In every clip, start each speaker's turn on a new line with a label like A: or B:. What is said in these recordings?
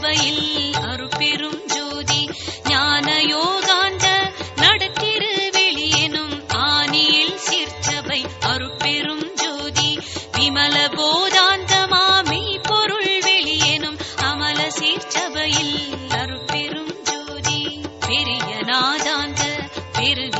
A: சிற்சபையில் அருப்பெரும் ஜோதி ஞான யோகாந்த நடத்திரு வெளியனும் ஆனியில் சிற்சபை அருப்பெரும் ஜோதி. விமல போதாந்த மாமி பொருள் வெளியனும் அமல சீர்ச்சபையில் அருப்பெரும் ஜோதி. பெரிய நாதாந்த
B: பெருவி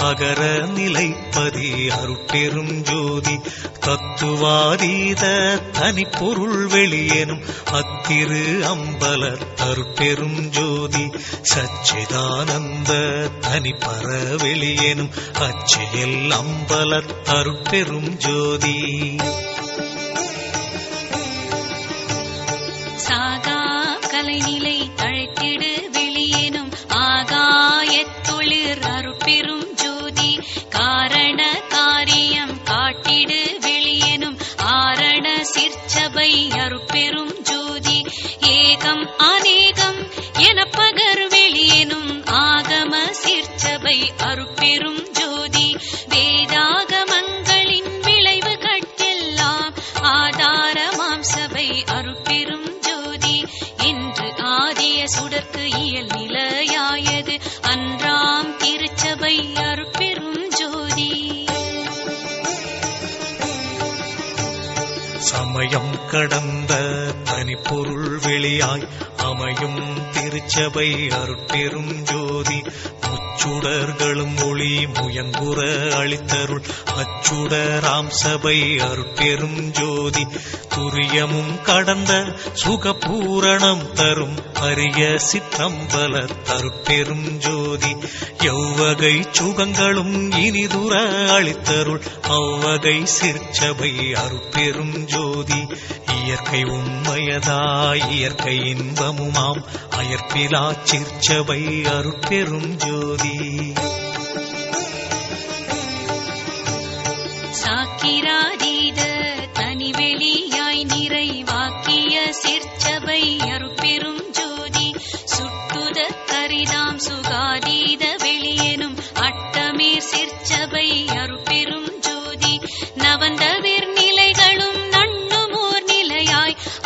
B: அகர நிலைப்பதி அருட்பெரும் ஜோதி தத்துவாதீத தனிப்பொருள் வெளியேனும் அத்திரு அம்பல தருட்பெரும் ஜோதி சச்சிதானந்த தனிப்பர வெளியேனும் அச்சியல் அம்பல தருட்பெரும் ஜோதி.
A: சிற்சபை அருட்பெரும் ஜோதி. வேதாகமங்களின் விளைவு கட்டெல்லாம் ஆதாரமாம் சபை அருட்பெரும் ஜோதி. என்று ஆதிய சுடர்க்கு இயல் நிலையாயது. அன்றாம் திருச்சபை அருட்பெரும் ஜோதி.
B: சமயம் கடந்த தனிப்பொருள் வெளியாய் அமையும் திருச்சபை அருட்பெரும் ஜோதி. முச்சுடர்களும் ஒளி முயங்குற அளித்தருள். அச்சுடராம் சபை அருட்பெரும் ஜோதி. துரியமும் கடந்த சுகபூரணம் தரும் அரிய சிற்றம்பல தருப்பெரும் ஜோதி. எவ்வகை சுகங்களும் இனிதுர அளித்தருள். அவ்வகை சிற்சபை அருட்பெரும் ஜோதி. இயற்கை உண்மையதாய் இயற்கை இன்பமுமாம். அயற்பிலா சிற்சபை அருட்பெரும் ஜோதி.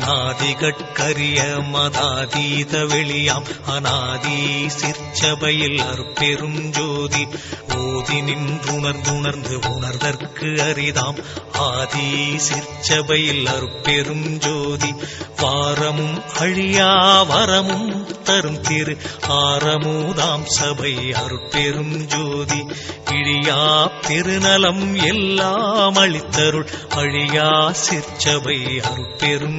B: அநாதிகட்கரிய மதாதீத வெளியாம். அநாதி சிற்சபையில் அருப்பெரும் ஜோதி. ஓதி நின்றுணர்ந்துணர்ந்து உணர்தற்கு அரிதாம். ஆதி சிற்சபையில் அருப்பெரும் ஜோதி. வாரமும் அழியா வரமும் தரும் திரு. ஆரமூதாம் சபை அருட்பெரும் ஜோதி. இழியா பெருநலம் எல்லாம் அளித்தருள். அழியா சிற்சபை அருட்பெரும்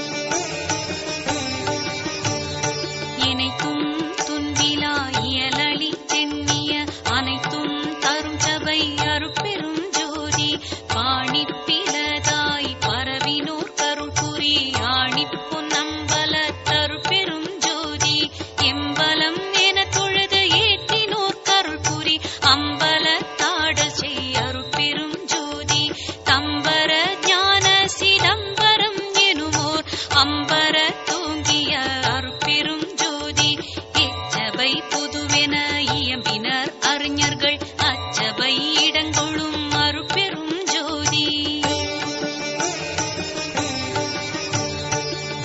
A: புதுவென இயம்பினர் அறிஞர்கள். அச்சபை இடங்கொள்ளும் அருட்பெரும் ஜோதி.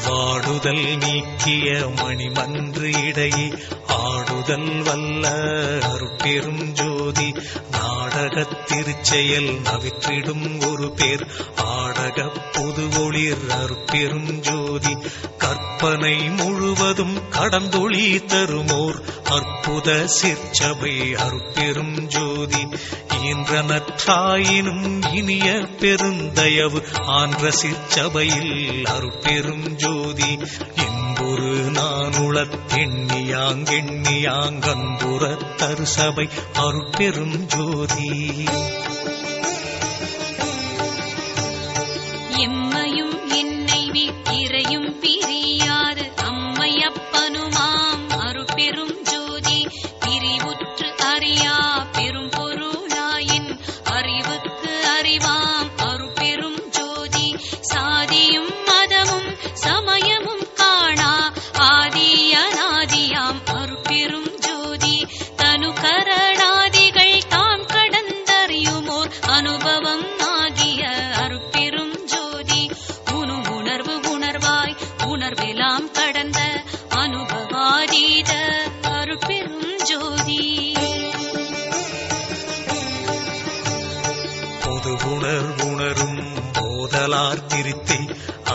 B: வாடுதல் நீக்கிய மணிமன்று இடையே ஆடுதன் வல்ல அருட்பெரும் ஜோதி. நாடகத் திருச்செயல் நவிற்றிடும் ஒரு பேர். ஆடக பொது ஒளிர் அருட்பெரும் ஜோதி. கற்பனை முழுவதும் கடந்தொளி தருமோர். அற்புத சிற்சபை அருட்பெரும் ஜோதி. ஈன்ற நற்றாயினும் இனிய பெருந்தயவு. ஆன்ற சிற்சபையில் அருட்பெரும் ஜோதி. ஒரு நானுளத் சபை தருசபை அருட்பெரும் ஜோதி.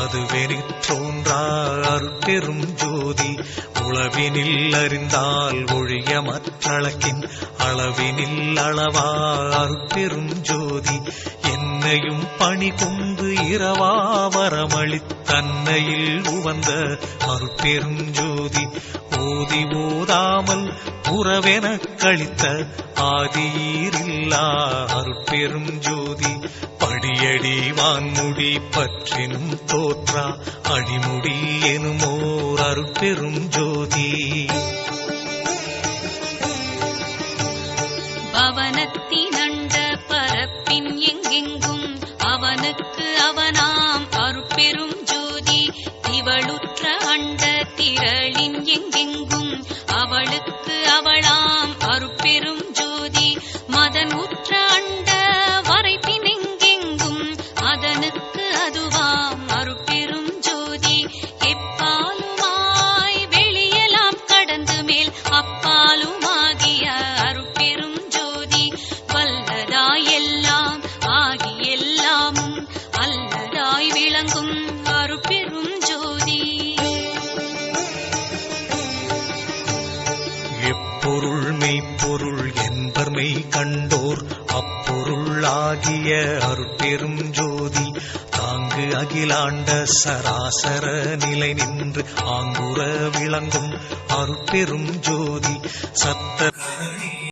B: அதுவெனிற்றோன்றா அருட்பெரும் ஜோதி. உளவினில் அறிந்தால் ஒழிய மற்றளக்கின் அளவினில் அளவா அருட்பெரும் ஜோதி. என்னையும் பணி கொண்டு இரவா வரமளித்தன்னையில் உவந்த அருட்பெரும் ஜோதி. ஓதி ஓதாமல் உறவெனக் கழித்த ஆதியீரில்லா அருட்பெரும் ஜோதி. அடியடி வான்முடி பற்றினும் தோற்றா அடிமுடி எனுமோர் அருட்பெரும் ஜோதி.
A: பவனத்தின் அண்ட பரப்பின் எங்கெங்கும்
B: அவனுக்கு அவனா பொருள் என்பர்மை கண்டோர். அப்பொருளாகிய அருட்பெரும் ஜோதி. தாங்கு அகிலாண்ட சராசர நிலை நின்று ஆங்குற விளங்கும் அருட்பெரும் ஜோதி. சத்த